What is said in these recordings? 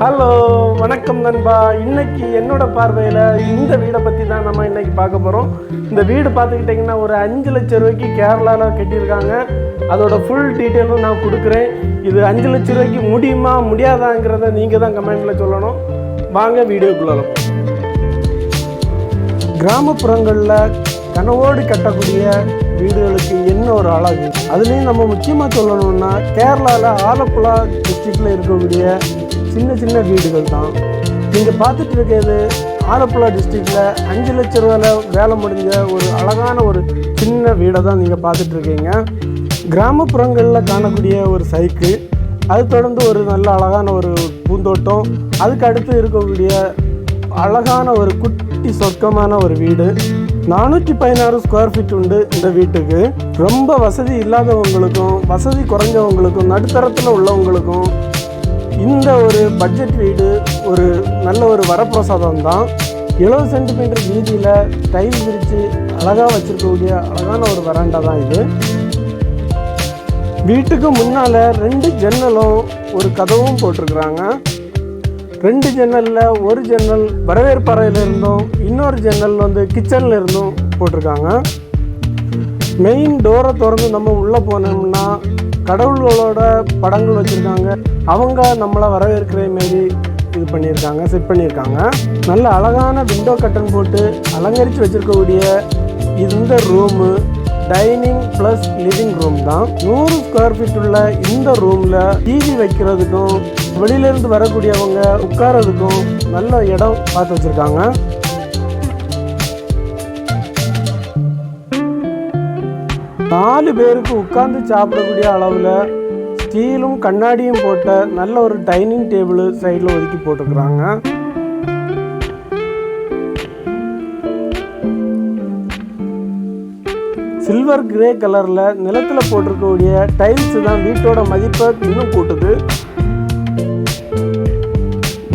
Hello வணக்கம் நண்பா. இன்னைக்கு என்னோட பார்வையில் இந்த வீடை பற்றி தான் நம்ம இன்னைக்கு பார்க்க போகிறோம் இந்த வீடு பார்த்துக்கிட்டிங்கன்னா ஒரு அஞ்சு லட்சம் ரூபாய்க்கு கேரளாவில் கட்டியிருக்காங்க. அதோட ஃபுல் டீட்டெயிலும் நான் கொடுக்குறேன். இது அஞ்சு லட்சம் ரூபாய்க்கு முடியுமா முடியாதாங்கிறத நீங்கள் தான் கமெண்ட்டில் சொல்லணும். வாங்க வீடியோக்குள்ள கிராமப்புறங்களில் கனவோடு கட்டக்கூடிய வீடுகளுக்கு என்ன ஒரு அழகு? அதுலேயும் நம்ம முக்கியமாக சொல்லணும்னா கேரளாவில் ஆலப்புழா டிஸ்ட்ரிக்டில் இருக்கக்கூடிய சின்ன சின்ன வீடுகள் தான். நீங்கள் பார்த்துட்டு இருக்கிறது ஆலப்புழா டிஸ்ட்ரிக்டில் அஞ்சு லட்ச ரூபாயில் வேலை முடிஞ்ச ஒரு அழகான ஒரு சின்ன வீடை தான் நீங்கள் பார்த்துட்ருக்கீங்க கிராமப்புறங்களில் காணக்கூடிய ஒரு சைக்கிள் அது தொடர்ந்து ஒரு நல்ல அழகான ஒரு பூந்தோட்டம் அதுக்கு அடுத்து இருக்கக்கூடிய அழகான ஒரு குட்டி சொர்க்கமான ஒரு வீடு. நானூற்றி பதினாறு ஸ்கொயர் ஃபீட் உண்டு இந்த வீட்டுக்கு. ரொம்ப வசதி இல்லாதவங்களுக்கும் வசதி குறைஞ்சவங்களுக்கும் நடுத்தரத்தில் உள்ளவங்களுக்கும் இந்த ஒரு பட்ஜெட் வீடு ஒரு நல்ல ஒரு வரப்பிரசாதம் தான். எழுபது சென்டிமீட்டர் வீதியில் டைல் விரித்து அழகாக வச்சுருக்கக்கூடிய அழகான ஒரு வராண்டா தான் இது. வீட்டுக்கு முன்னால் ரெண்டு ஜன்னலும் ஒரு கதவும் போட்டிருக்கிறாங்க. ரெண்டு ஜன்னலில் ஒரு ஜன்னல் வரவேற்பறையில் இருந்தும் இன்னொரு ஜன்னல் வந்து கிச்சனில் இருந்தும் போட்டிருக்காங்க மெயின் டோரை திறந்து நம்ம உள்ளே போனோம்னா கடவுள்களோட படங்கள் வச்சுருக்காங்க. அவங்க நம்மளை வரவேற்கிற மாரி இது பண்ணியிருக்காங்க செட் பண்ணியிருக்காங்க. நல்ல அழகான விண்டோ கட்டன் போட்டு அலங்கரித்து வச்சுருக்கக்கூடிய இந்த room dining plus living room தான். நூறு ஸ்கொயர் ஃபீட் உள்ள இந்த ரூமில் டிவி வைக்கிறதுக்கும் வெளியிலேருந்து வரக்கூடியவங்க உட்காரதுக்கும் நல்ல இடம் பார்த்து வச்சுருக்காங்க. நாலு பேருக்கு உட்காந்து சாப்பிடக்கூடிய அளவில் ஸ்டீலும் கண்ணாடியும் போட்ட நல்ல ஒரு டைனிங் டேபிள் சைடில் ஒதுக்கி போட்டுக்கிறாங்க. சில்வர் கிரே கலரில் நிலத்தில் போட்டிருக்கக்கூடிய டைல்ஸ் தான் வீட்டோட மதிப்பை இன்னும் கூட்டுது.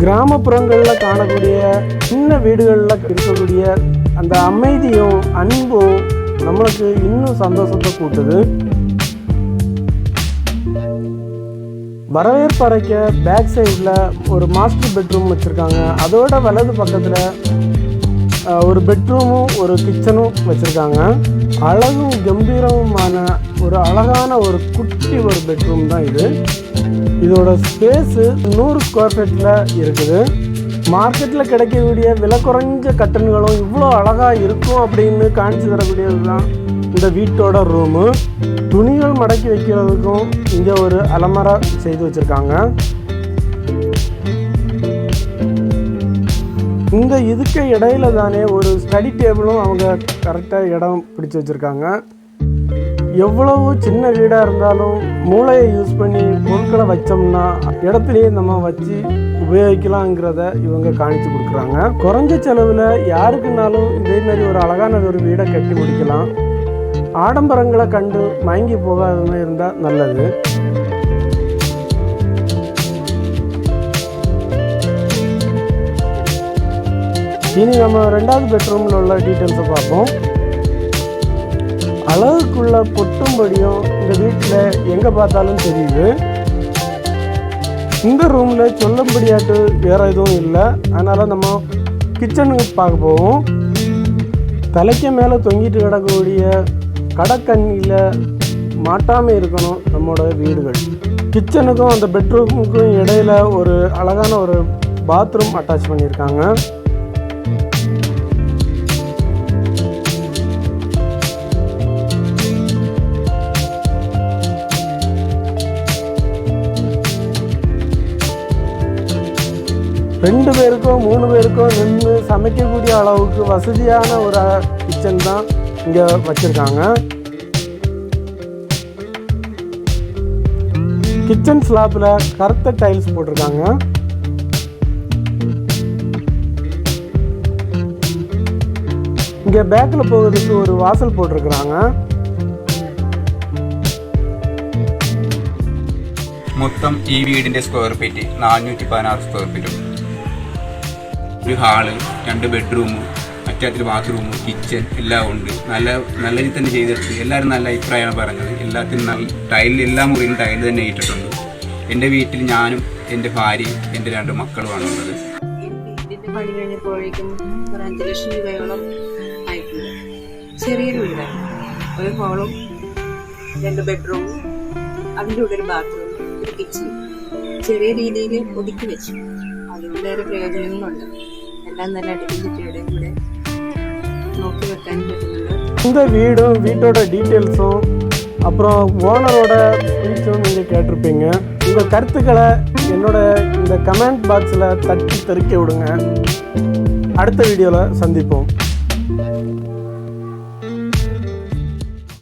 கிராமப்புறங்களில் காணக்கூடிய சின்ன வீடுகளில் இருக்கக்கூடிய அந்த அமைதியும் அன்பும் நம்மளுக்கு இன்னும் சந்தோஷத்தை கூட்டுது. வரவேற்பறைக்க பேக் சைடில் ஒரு மாஸ்டர் பெட்ரூம் வச்சுருக்காங்க. அதோட வலது பக்கத்தில் ஒரு பெட்ரூமும் ஒரு கிச்சனும் வச்சுருக்காங்க. அழகும் கம்பீரமுமான ஒரு அழகான ஒரு குட்டி ஒரு பெட்ரூம் தான் இது. இதோட ஸ்பேஸு நூறு ஸ்கொயர் ஃபீட்டில் இருக்குது. மார்க்கெட்டில் கிடைக்கக்கூடிய விலை குறைஞ்ச கட்டன்களும் இவ்வளோ அழகாக இருக்கும் அப்படின்னு காணிச்சு தரக்கூடியது தான் இந்த வீட்டோட ரூமு துணிகள் மடக்கி வைக்கிறதுக்கும் இங்கே ஒரு அலமரை செய்து வச்சுருக்காங்க. இந்த இதுக்கு இடையில தானே ஒரு ஸ்டடி டேபிளும் அவங்க கரெக்டாக இடம் பிடிச்சி வச்சுருக்காங்க. எவ்வளவு சின்ன வீடாக இருந்தாலும் மூளையை யூஸ் பண்ணி பொருட்களை வச்சோம்னா இடத்துலையே நம்ம வச்சு உபயோகிக்கலாங்கிறத இவங்க காணிச்சு கொடுக்குறாங்க. குறைஞ்ச செலவில் யாருக்குனாலும் இதேமாரி ஒரு அழகான ஒரு வீடை கட்டி முடிக்கலாம். ஆடம்பரங்களை கண்டு மயங்கி போகாதவங்க இருந்தால் நல்லது. இனி நம்ம ரெண்டாவது பெட்ரூமில் உள்ள டீட்டெயில்ஸை பார்ப்போம். அளவுக்குள்ள பொட்டும்படியும் இந்த வீட்டில் எங்கே பார்த்தாலும் தெரியுது. இந்த ரூமில் சொல்லும்படியாட்டு வேறு எதுவும் இல்லை. அதனால் நம்ம கிச்சனுக்கு பார்க்க போவோம். தலைக்கு மேலே தொங்கிட்டு கிடக்கக்கூடிய கடக்கண்ணியில் மாட்டாமல் இருக்கணும் நம்மளோட வீடுகள். கிச்சனுக்கும் அந்த பெட்ரூமுக்கும் இடையில் ஒரு அழகான ஒரு பாத்ரூம் அட்டாச் பண்ணியிருக்காங்க. ரெண்டு பேருக்கும் மூணு பேருக்கும் நின்று சமைக்கக்கூடிய அளவுக்கு வசதியான ஒரு கிச்சன் தான். இங்கே வச்சுருக்காங்க கிச்சன் ஸ்லாப்பில் கருத்த டைல்ஸ் போட்டிருக்காங்க இங்கே பேக்கில் போகிறதுக்கு ஒரு வாசல் போட்டிருக்கிறாங்க മൊത്തം ഈ വീടിന്റെ സ്ക്വയർ ഫീറ്റ് നാനൂറ്റി പതിനാറ് സ്ക്വയർ ഫീറ്റും ഒരു ഹാള് രണ്ട് ബെഡ്റൂമും അറ്റാച്ച്ഡ് ബാത്റൂം കിച്ചൺ എല്ലാം ഉണ്ട്. നല്ല നല്ല രീതി തന്നെ ചെയ്തെടുത്ത് എല്ലാവരും നല്ല അഭിപ്രായമാണ് പറഞ്ഞത്. എല്ലാത്തിനും നല്ല ടൈലിൽ എല്ലാ മുറിയിലും ടൈൽ തന്നെ ഇട്ടിട്ടുണ്ട്. എന്റെ വീട്ടിൽ ഞാനും എന്റെ ഭാര്യയും എന്റെ രണ്ട് മക്കളും വീടിന്റെ പണി കഴിഞ്ഞപ്പോഴേക്കും ഒരു ലക്ഷം രൂപയോളം ആയിട്ടുണ്ട് വീടാണ് ഒരു രണ്ട് കൂടെ ചെറിയ രീതിയിൽ ഒതുക്കി വെച്ചു. അതുകൊണ്ട് ഏറെ പ്രയോജനങ്ങളുണ്ട് എല്ലാം നല്ല കൂടെ നോക്കി വെക്കാൻ പറ്റുന്നുണ്ട് இந்த வீடும் வீட்டோட டீட்டெயில்ஸும் அப்புறம் ஓனரோட ஸ்பீச்சும் நீங்கள் கேட்டிருப்பீங்க. உங்கள் கருத்துக்களை என்னோட இந்த கமெண்ட் பாக்ஸில் தட்டி தெறிக்க விடுங்க. அடுத்த வீடியோவில் சந்திப்போம்.